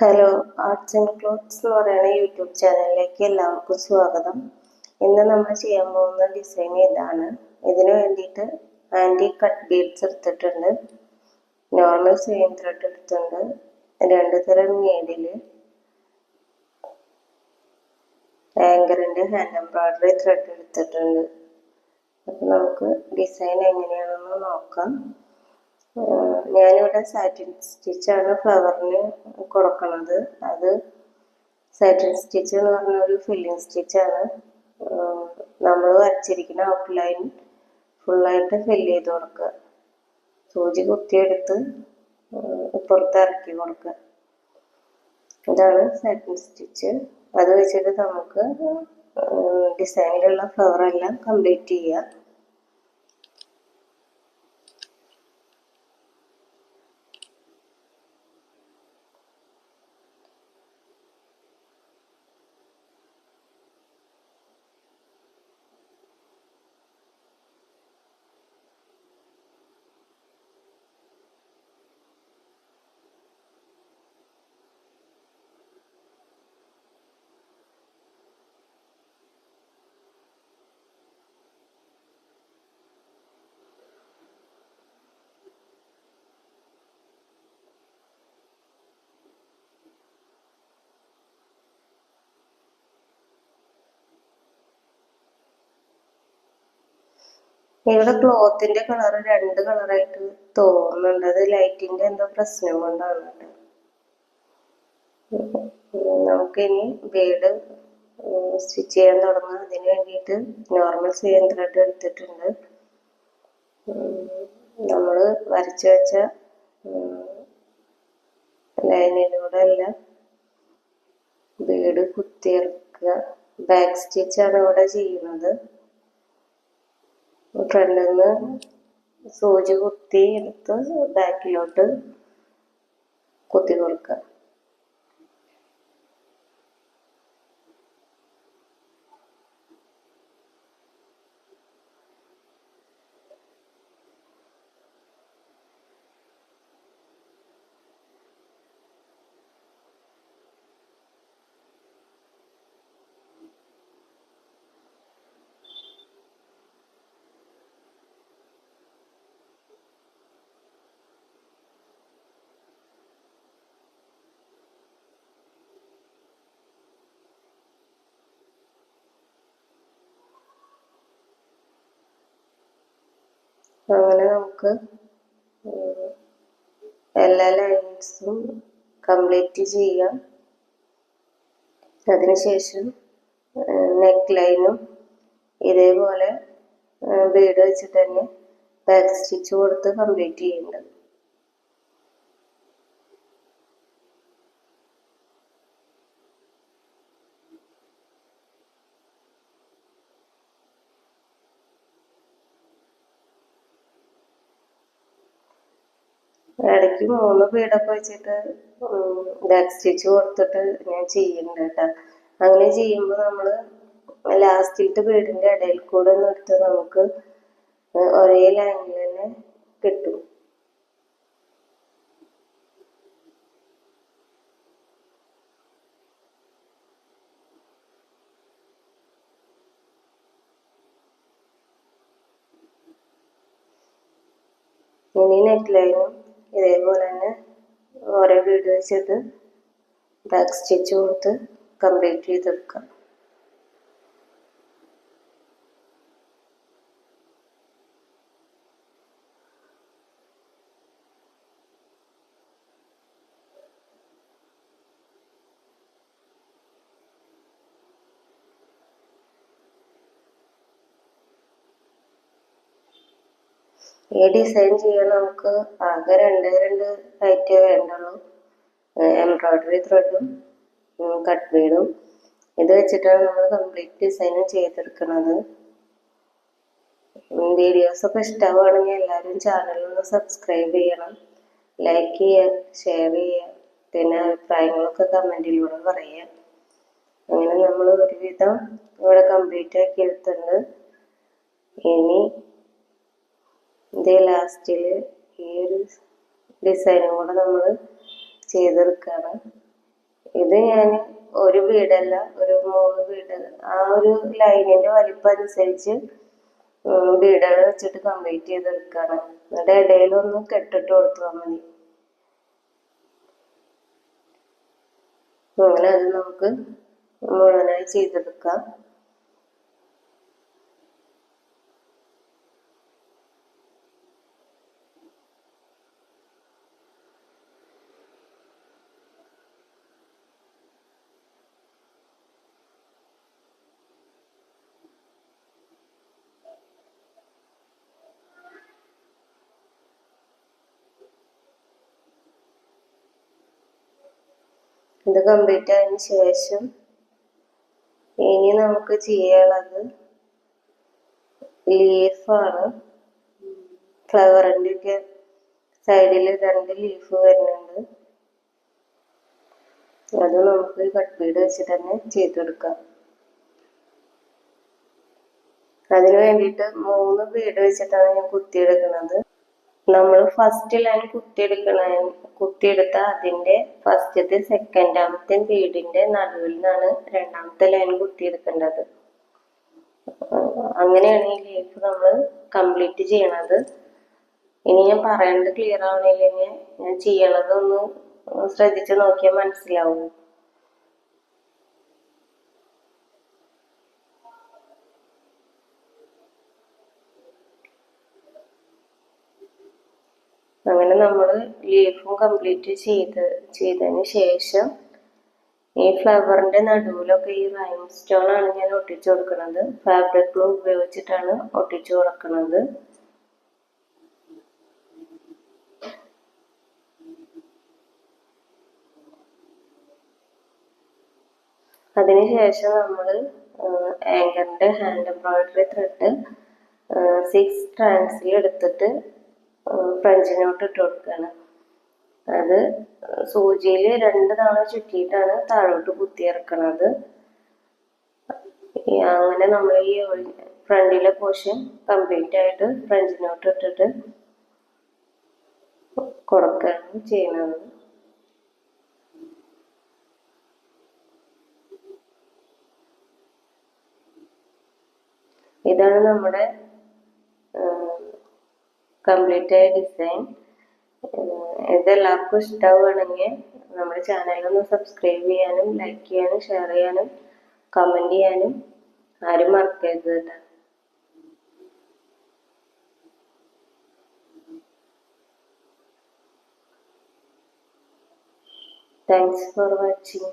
Hello arts and clothes എന്ന് പറയുന്ന YouTube ചാനലിലേക്ക് എല്ലാവർക്കും സ്വാഗതം. ഇന്ന് നമ്മൾ ചെയ്യാൻ പോകുന്ന ഡിസൈൻ ഇതാണ്. ഇതിന് വേണ്ടിയിട്ട് ആന്റി കട്ട് ബീഡ്സ് എടുത്തിട്ടുണ്ട്. നോർമൽ സെയിം ത്രെഡ് എടുത്തിട്ടുണ്ട്. രണ്ട് തരം നീഡിൽ ആങ്കറിന്റെ ഹാൻഡ് എംബ്രോയിഡറി ത്രെഡ് എടുത്തിട്ടുണ്ട്. അപ്പം നമുക്ക് ഡിസൈൻ എങ്ങനെയാണെന്ന് നോക്കാം. ഞാനിവിടെ സാറ്റിൻ സ്റ്റിച്ചാണ് ഫ്ലവറിന് കൊടുക്കുന്നത് അത് സാറ്റിൻ സ്റ്റിച്ച് എന്ന് പറഞ്ഞ ഒരു ഫില്ലിങ് സ്റ്റിച്ചാണ് നമ്മൾ വരച്ചിരിക്കുന്ന ഔട്ട്ലൈൻ ഫുള്ളായിട്ട് ഫില്ല് ചെയ്ത് കൊടുക്കുക. സൂചി കുത്തിയെടുത്ത് പുറത്ത് ഇറക്കി കൊടുക്കുക. ഇതാണ് സാറ്റിൻ സ്റ്റിച്ച് അത് വെച്ചിട്ട് നമുക്ക് ഡിസൈനിലുള്ള ഫ്ലവർ എല്ലാം കംപ്ലീറ്റ് ചെയ്യാം ഇവിടെ ക്ലോത്തിന്റെ കളർ രണ്ട് കളറായിട്ട് തോന്നുന്നുണ്ട്. അത് ലൈറ്റിന്റെ എന്തോ പ്രശ്നം കൊണ്ടാണ് നമുക്കിനി ബേഡ് സ്റ്റിച്ച് ചെയ്യാൻ തുടങ്ങാം. അതിന് വേണ്ടിയിട്ട് നോർമൽ സെയിം ത്രെഡ് എടുത്തിട്ടുണ്ട്. നമ്മൾ വരച്ചു വെച്ച ലൈനിലൂടെ എല്ലാം ബേഡ് കുത്തിയിറക്കുക. ബാക്ക് സ്റ്റിച്ചാണ് ഇവിടെ ചെയ്യുന്നത്. ഫ്രണ്ടിൽ നിന്ന് സൂചി കുത്തി എടുത്ത് ബാക്കിലോട്ട് കുത്തി കൊടുക്കുക. അങ്ങനെ നമുക്ക് എല്ലാ ലൈൻസും കംപ്ലീറ്റ് ചെയ്യാം. അതിനുശേഷം നെക്ക് ലൈനും ഇതേപോലെ ബീഡ് വെച്ചിട്ട് തന്നെ ബാക്ക് സ്റ്റിച്ച് കൊടുത്ത് കംപ്ലീറ്റ് ചെയ്യുന്നുണ്ട് ഇടയ്ക്ക് മൂന്ന് പീടൊക്കെ വെച്ചിട്ട് ബാക്ക് സ്റ്റിച്ച് കൊടുത്തിട്ട് ഞാൻ ചെയ്യുന്നുണ്ട് കേട്ടോ. അങ്ങനെ ചെയ്യുമ്പോൾ നമ്മൾ ലാസ്റ്റിലത്തെ ബീഡിന്റെ ഇടയിൽ കൂടെ ഒന്ന് നമുക്ക് ഒരേ ലൈനിൽ തന്നെ കിട്ടും. ഇനി നെക്ക് ലൈനും ഇതേപോലെ തന്നെ ഓരോ വീട് വെച്ചിട്ട് ബാക്ക് സ്റ്റിച്ച് കൊടുത്ത് കംപ്ലീറ്റ് ചെയ്തെടുക്കാം ഈ ഡിസൈൻ ചെയ്യാൻ നമുക്ക് ആകെ രണ്ട് രണ്ട് ഐറ്റേ വേണ്ടുള്ളൂ. എംബ്രോയ്ഡറി ത്രെഡും കട്ട് വീടും ഇത് വെച്ചിട്ടാണ് നമ്മൾ കംപ്ലീറ്റ് ഡിസൈൻ ചെയ്തെടുക്കുന്നത്. വീഡിയോസ് ഒക്കെ ഇഷ്ടമാവുകയാണെങ്കിൽ എല്ലാവരും ചാനൽ ഒന്ന് സബ്സ്ക്രൈബ് ചെയ്യണം. ലൈക്ക് ചെയ്യുക ഷെയർ ചെയ്യുക പിന്നെ അഭിപ്രായങ്ങളൊക്കെ കമന്റിലൂടെ പറയുക. അങ്ങനെ നമ്മൾ ഒരുവിധം ഇവിടെ കംപ്ലീറ്റ് ആക്കി എടുത്തിട്ടുണ്ട്. ഇനി ഇത് ലാസ്റ്റിൽ ഈ ഒരു ഡിസൈനും കൂടെ നമ്മൾ ചെയ്തെടുക്കുകയാണ് ഇത് ഞാൻ ഒരു വീടല്ല ഒരു മൂന്ന് വീട്. ആ ഒരു ലൈനിന്റെ വലിപ്പം അനുസരിച്ച് വീടുകൾ വെച്ചിട്ട് കംപ്ലീറ്റ് ചെയ്തെടുക്കുകയാണ് എന്നിട്ട് ഇടയിലൊന്ന് കെട്ടിട്ട് കൊടുത്താൽ മതി. അങ്ങനെ അത് നമുക്ക് മുഴുവനായി ചെയ്തെടുക്കാം. ഇത് കംപ്ലീറ്റ് ആയതിന് ശേഷം ഇനി നമുക്ക് ചെയ്യാനുള്ളത് ലീഫാണ് ഫ്ലവറിന്റെ ഒക്കെ സൈഡിൽ രണ്ട് ലീഫ് വരുന്നുണ്ട്. അത് നമുക്ക് കട്ട് ബീഡ് വെച്ചിട്ട് തന്നെ ചെയ്തെടുക്കാം അതിന് വേണ്ടിയിട്ട് മൂന്ന് ബീഡ് വെച്ചിട്ടാണ് ഞാൻ കുത്തിയെടുക്കുന്നത് നമ്മൾ ഫസ്റ്റ് ലൈൻ കുത്തിയെടുക്കണ കുത്തിയെടുത്ത അതിന്റെ ഫസ്റ്റത്തെ സെക്കൻഡാമത്തെ ബീഡിന്റെ നടുവിൽ നിന്നാണ് രണ്ടാമത്തെ ലൈൻ കുത്തിയെടുക്കേണ്ടത് അങ്ങനെയാണ് ഈ ലീഫ് നമ്മൾ കംപ്ലീറ്റ് ചെയ്യണത്. ഇനി ഞാൻ പറയേണ്ടത് ക്ലിയർ ആവണില്ലെങ്കിൽ ഞാൻ ചെയ്യണതൊന്ന് ശ്രദ്ധിച്ച് നോക്കിയാൽ മനസ്സിലാവും. അങ്ങനെ നമ്മൾ ലീഫും കംപ്ലീറ്റ് ചെയ്ത് ചെയ്തതിന് ശേഷം ഈ ഫ്ലവറിന്റെ നടുവിലൊക്കെ ഈ റൈം സ്റ്റോൺ ആണ് ഞാൻ ഒട്ടിച്ചു കൊടുക്കുന്നത്. ഫാബ്രിക് ഗ്ലൂ ഉപയോഗിച്ചിട്ടാണ് ഒട്ടിച്ചു കൊടുക്കുന്നത്. അതിനുശേഷം നമ്മൾ ആങ്കറിന്റെ ഹാൻഡ് എംബ്രോയിഡറി ത്രെഡ് സിക്സ് ട്രാൻസിൽ എടുത്തിട്ട് ഫ്രഞ്ച് നോട്ട് ഇട്ട് കൊടുക്കുകയാണ് അത് സൂചിയിൽ രണ്ട് തവണ ചുറ്റിയിട്ടാണ് താഴോട്ട് കുത്തി കുത്തിയിറക്കണത് അങ്ങനെ നമ്മൾ ഈ ഫ്രണ്ടിലെ പോർഷൻ കംപ്ലീറ്റ് ആയിട്ട് ഫ്രഞ്ച് നോട്ട് ഇട്ടിട്ട് കൊടുക്കുകയാണ് ചെയ്യുന്നത്. ഇതാണ് നമ്മുടെ കംപ്ലീറ്റ് ആയ ഡിസൈൻ ഇതെല്ലാവർക്കും ഇഷ്ടമാവുകയാണെങ്കിൽ നമ്മുടെ ചാനലൊന്ന് സബ്സ്ക്രൈബ് ചെയ്യാനും ലൈക്ക് ചെയ്യാനും ഷെയർ ചെയ്യാനും കമന്റ് ചെയ്യാനും ആരും മറക്കരുത് കേട്ടോ. Thanks for watching